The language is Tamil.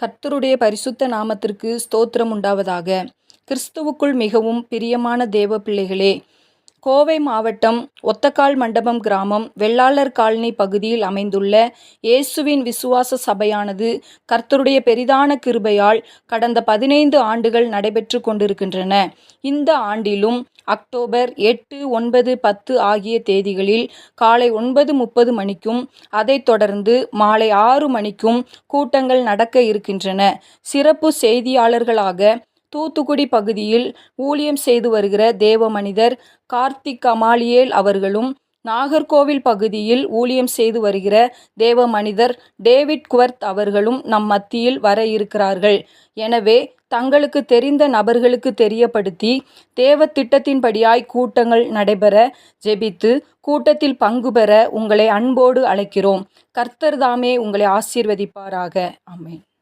கர்த்தருடைய பரிசுத்த நாமத்திற்கு ஸ்தோத்திரம் உண்டாவதாக. கிறிஸ்துவுக்குள் மிகவும் பிரியமான தேவ பிள்ளைகளே கோவை மாவட்டம் ஒத்தக்கால் மண்டபம் கிராமம் வெள்ளாளர் காலனி பகுதியில் அமைந்துள்ள இயேசுவின் விசுவாச சபையானது கர்த்தருடைய பெரிதான கிருபையால் கடந்த பதினைந்து ஆண்டுகள் நடைபெற்று கொண்டிருக்கின்றன. இந்த ஆண்டிலும் அக்டோபர் எட்டு ஒன்பது பத்து ஆகிய தேதிகளில் காலை ஒன்பது முப்பது மணிக்கும் அதைத் தொடர்ந்து மாலை ஆறு மணிக்கும் கூட்டங்கள் நடக்க இருக்கின்றன. சிறப்பு செய்தியாளர்களாக தூத்துக்குடி பகுதியில் ஊழியம் செய்து வருகிற தேவ மனிதர் கார்த்திக் கமாலியேல் அவர்களும் நாகர்கோவில் பகுதியில் ஊழியம் செய்து வருகிற தேவ மனிதர் டேவிட் குவர்த் அவர்களும் நம் மத்தியில் வர இருக்கிறார்கள். எனவே தங்களுக்கு தெரிந்த நபர்களுக்கு தெரியப்படுத்தி தேவ திட்டத்தின்படியாய் கூட்டங்கள் நடைபெற ஜெபித்து கூட்டத்தில் பங்கு பெற உங்களை அன்போடு அழைக்கிறோம். கர்த்தர்தாமே உங்களை ஆசீர்வதிப்பாராக. அமேன்